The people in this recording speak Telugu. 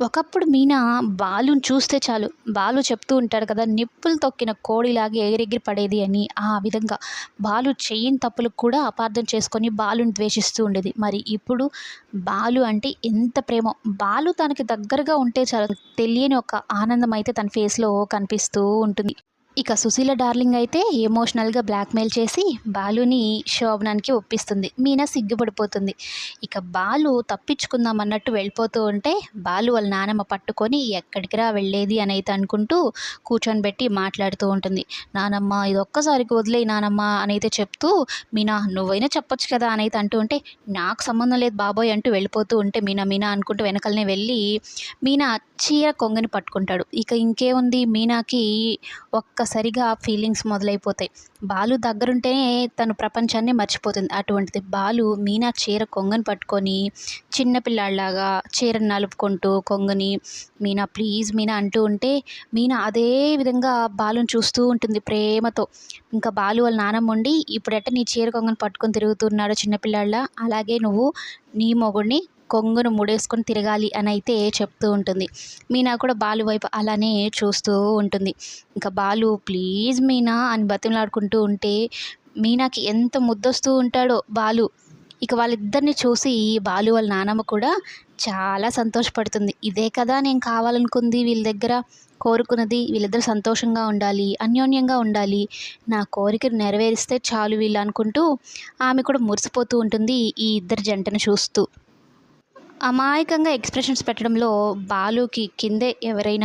ఒకప్పుడు మీనా బాలుని చూస్తే చాలు. బాలు చెప్తూ ఉంటాడు కదా నిప్పులు తొక్కిన కోడిలాగే ఎగిరెగిరి పడేది అని. ఆ విధంగా బాలు చెయ్యని తప్పులకు కూడా అపార్థం చేసుకొని బాలుని ద్వేషిస్తూ ఉండేది. మరి ఇప్పుడు బాలు అంటే ఎంత ప్రేమ. బాలు తనకి దగ్గరగా ఉంటే చాలు. తెలియని ఒక ఆనందం అయితే తన ఫేస్లో కనిపిస్తూ ఉంటుంది. ఇక సుశీల డార్లింగ్ అయితే ఎమోషనల్గా బ్లాక్మెయిల్ చేసి బాలుని శోభనానికి ఒప్పిస్తుంది. మీనా సిగ్గుపడిపోతుంది. ఇక బాలు తప్పించుకుందాం అన్నట్టు వెళ్ళిపోతూ ఉంటే బాలు వాళ్ళ నానమ్మ పట్టుకొని ఎక్కడికి రా వెళ్ళేది అని అయితే అనుకుంటూ కూర్చొని పెట్టి మాట్లాడుతూ ఉంటుంది. నానమ్మ ఇది ఒక్కసారికి వదిలేయి నానమ్మ అని అయితే చెప్తూ మీనా నువ్వైనా చెప్పొచ్చు కదా అని అయితే అంటూ ఉంటే నాకు సంబంధం లేదు బాబోయ్ అంటూ వెళ్ళిపోతూ ఉంటే మీనా మీనా అనుకుంటూ వెనకలనే వెళ్ళి మీనా చీర కొంగని పట్టుకుంటాడు. ఇక ఇంకేముంది? మీనాకి ఒక్క ఒక్కసారిగా ఫీలింగ్స్ మొదలైపోతాయి. బాలు దగ్గరుంటేనే తను ప్రపంచాన్ని మర్చిపోతుంది. అటువంటిది బాలు మీనా చీర కొంగని పట్టుకొని చిన్నపిల్లాడిలాగా చీరను నలుపుకుంటూ కొంగని మీనా ప్లీజ్ మీనా అంటూ ఉంటే మీనా అదే విధంగా బాలుని చూస్తూ ఉంటుంది ప్రేమతో. ఇంకా బాలు వాళ్ళ నానమ్మ ఉండి ఇప్పుడెట్ట నీ చీర కొంగని పట్టుకొని తిరుగుతున్నాడు చిన్నపిల్లాడిలా అలాగే నువ్వు నీ మొగుడిని కొంగును ముడేసుకొని తిరగాలి అని అయితే చెప్తూ ఉంటుంది. మీనా కూడా బాలు వైపు అలానే చూస్తూ ఉంటుంది. ఇంకా బాలు ప్లీజ్ మీనా అని బతిమలాడుకుంటూ ఉంటే మీనాకి ఎంత ముద్దొస్తూ ఉంటాడో బాలు. ఇక వాళ్ళిద్దరిని చూసి బాలు వాళ్ళ నానమ్మ కూడా చాలా సంతోషపడుతుంది. ఇదే కదా నేను కావాలనుకుంది వీళ్ళ దగ్గర. కోరుకున్నది వీళ్ళిద్దరు సంతోషంగా ఉండాలి అన్యోన్యంగా ఉండాలి. నా కోరికను నెరవేరిస్తే చాలు వీళ్ళు అనుకుంటూ ఆమె కూడా మురిసిపోతూ ఉంటుంది ఈ ఇద్దరు జంటను చూస్తూ. అమాయకంగా ఎక్స్ప్రెషన్స్ పెట్టడంలో బాలుకి కిందే ఎవరైనా